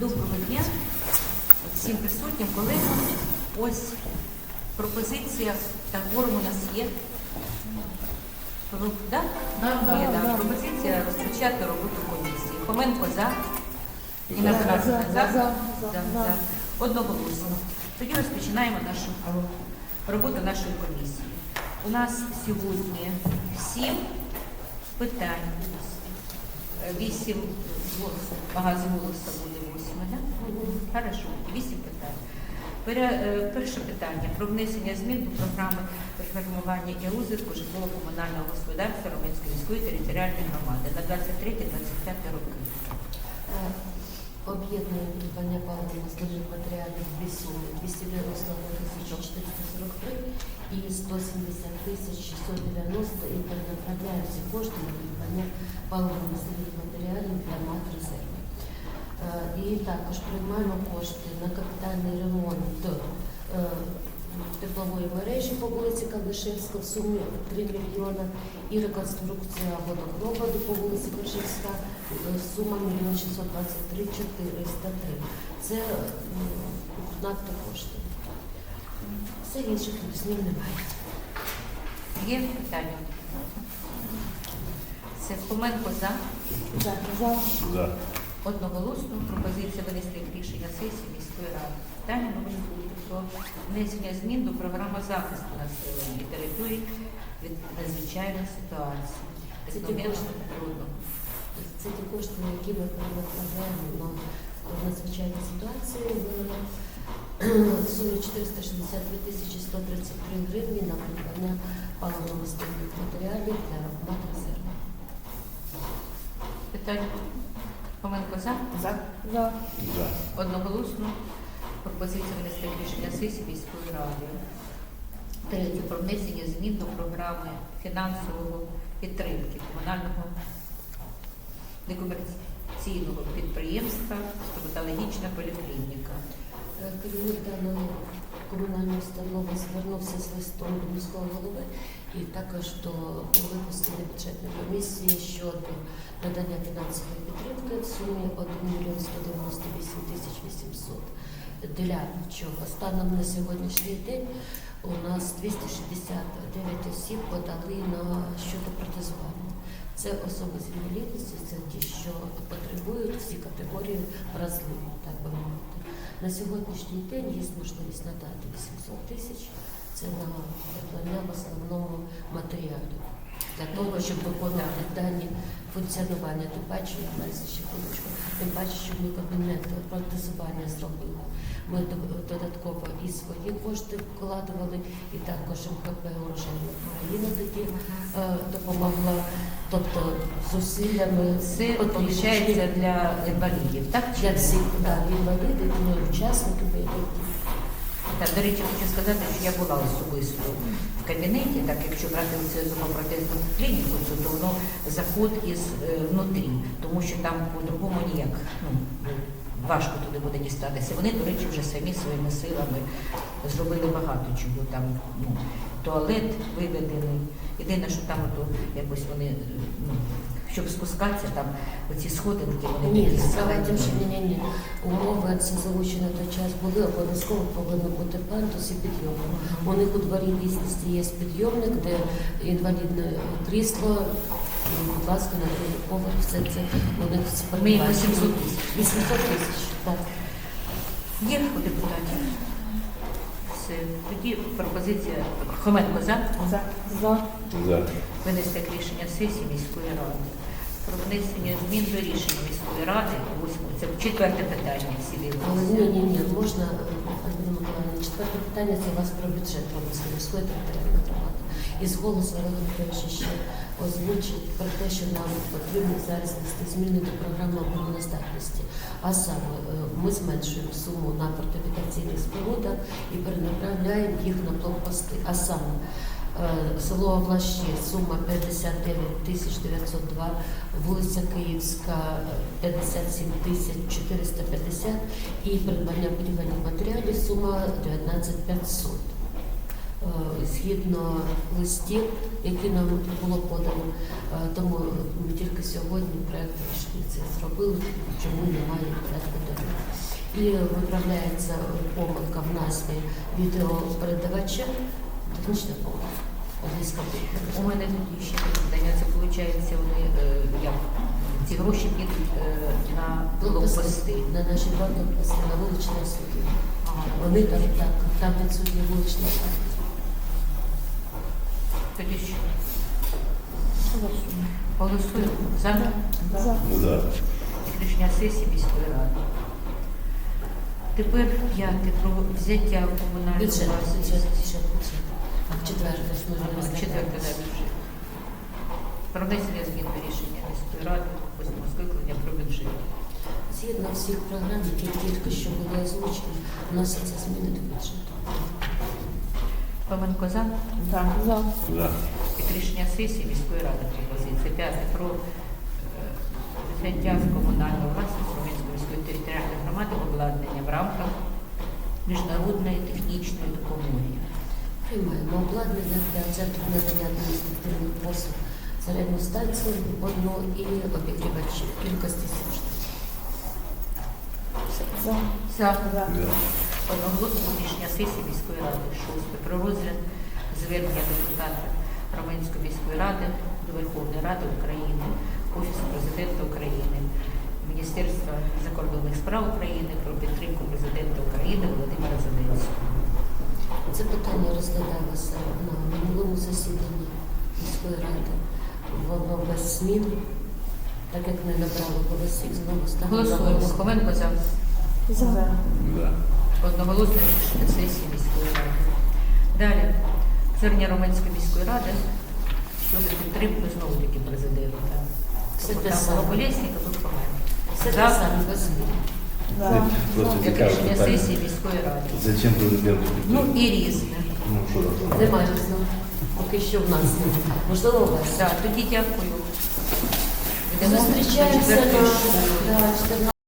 Доброго дня всім присутнім колегам. Ось пропозиція та форум у нас є. Про- Да? Да, Є, да. да. Пропозиція розпочати роботу комісії. Хоменко за. І на за, за, за, за. за. Одноголосно. Тоді розпочинаємо нашу роботу нашої комісії. У нас сьогодні сім питань. Е, Вісім голосу. голоса буде восьме, да? Хорошо, вісім питань. Е, Перше питання про внесення змін до програми реформування і розвитку житлово-комунального господарства Романської міської територіальної громади на 23-25 роки. Об'єднання придбання паливно-мастильних матеріалів дві суми 291 тисяча 443 і 170 тисяч 690 і перенаправляються кошти на придбання паливно-мастильних матеріалів для МАТ резерву. Е, І також приймаємо кошти на капітальний ремонт е, теплової мережі по вулиці Калишевська в сумі 3 мільйона і реконструкція водопроводу по вулиці Калишевська е, сума 1 623 403. Це надто кошти. Все інших змін немає. Є питання? Це Хоменко за. За, за, За. Одноголосно пропозиція винести рішення сесії міської ради. Питання номер друге про внесення змін до програми захисту населення і територій від надзвичайних ситуацій. Це ті кошти. природного. Це ті кошти, які ми перенакладаємо на надзвичайні ситуації в сумі 462 тисячі 133 гривні на придбання паливно-мастильних матеріалів для матрезерву. Питання Хоменко за. за, за, За. Одноголосно пропозиція винести рішення сесії міської ради. Третє про внесення змін до програми фінансового підтримки комунального некомерційного підприємства стоматологічна поліклініка. Е, Керівник даної комунальної установи звернувся з листом до міського голови і також до голови бюджетної комісії щодо надання фінансової підтримки в сумі 1 мільйон 198 тисяч 800. Для чого? Станом на сьогоднішній день у нас 269 осіб подали на щодо протезування. Це особи з інвалідністю, це ті, що потребують всі категорії вразливі, так би мовити. На сьогоднішній день є можливість надати 800 тисяч. Це на в основному матеріалів для того, щоб виконувати дані функціонування. Тим паче, я маю ще хвилиночку, тим паче, щоб ми кабінет протезування зробили. Ми додатково і свої кошти вкладували, і також МКП «Урожайна Україна» тоді е, допомогла, тобто зусиллями Це виходить для інвалідів, так? для всіх да, інвалідів, ну, учасників. Так, до речі, хочу сказати, що я була особисто в кабінеті, так якщо брати цю зубопротезну клініку, то воно заход із е, внутрі, тому що там по-другому ніяк ну, важко туди буде дістатися. Вони, до речі, вже самі своїми силами зробили багато чого там. Ну, туалет виведений. Єдине, що там ото якось вони, е, ну, щоб спускатися, там оці сходинки, вони Ні, такі справа що ні, ні, ні. Умови це залучені на той час були, обов'язково повинен бути плантус і підйомник. У них у дворі дійсності є підйомник, де інвалідне крісло, будь ласка, на другий поверх все це у них Ми їм сподіваємося. 800 тисяч. 800 тисяч, так. Є у депутатів? Все. Тоді пропозиція Хоменко за за, за, За. винести рішення сесії міської ради. Про внесення змін до рішення міської ради. Це четверте питання ні, ні, ні, можна, Альбіна Миколаївна, четверте питання це у вас про бюджет Романської міської громади. І з голосу Олег Петрович ще озвучить про те, що нам потрібно зараз внести зміни до програми обороноздатності. А саме е, ми зменшуємо суму на фортифікаційних спорудах і перенаправляємо їх на блокпости. А саме е, село Облащі, сума 59 тисяч 902, вулиця Київська е, 57 тисяч 450 і придбання будівельних матеріалів сума 19 500. Е, Згідно листів, які нам було подано, Е, тому ми тільки сьогодні проєкт рішення це зробили, чому немає порядку денного. і виправляється помилка в назві відеопередавача. Технічна помилка. У мене тоді ще питання. Це виходить, вони е, як ці гроші підуть на блокпости. На наші блокпости, на вуличні освітлі. Вони там так, там відсутні вуличні освітлі. Тоді що? Голосуємо. Голосуємо за За. За. рішення сесії міської ради. Тепер п'яте про взяття в комунальну Бюджет, бюджет, власність. бюджет, бюджет. Четверте, Ага. Четверте да, бюджет. Про внесення змін до рішення міської ради восьмого скликання про бюджет. Згідно всіх програм, які тільки що були озвучені, вносяться зміни до бюджету. Павленко за. За. За. За. Під рішення сесії міської ради пропозиція. П'яте про е, взяття в комунальну власність Ромінської міської територіальної громади обладнання в рамках міжнародної технічної допомоги. Приймаємо обладнання для центру надання адміністративних послуг, зарядну станцію одну і обігрівачі кількості сім. За. За. За. За. Одноголосно рішення сесії міської ради. Шосте. Про розгляд звернення депутата Романської міської ради до Верховної Ради України, Офісу президента України, Міністерства закордонних справ України про підтримку президента України Володимира Зеленського. Це питання розглядалося на минулому засіданні міської ради. Воно без змін, так як ми набрали голосів, знову ставимо Голосуємо. Ховенко за За. За. Одноголосне рішення сесії міської ради. Далі звернення Романської міської ради щодо підтримки знову таки президента. Все Тобто те саме. тут. Все те саме Просто Як цікаве рішення питання. сесії міської ради. Зачем президенту Ну і різне. Ну, що? Немає знову. Поки що в нас немає. Можливо, у вас. Так, тоді дякую. Йдемо Зустрічаємося на школи. да, 14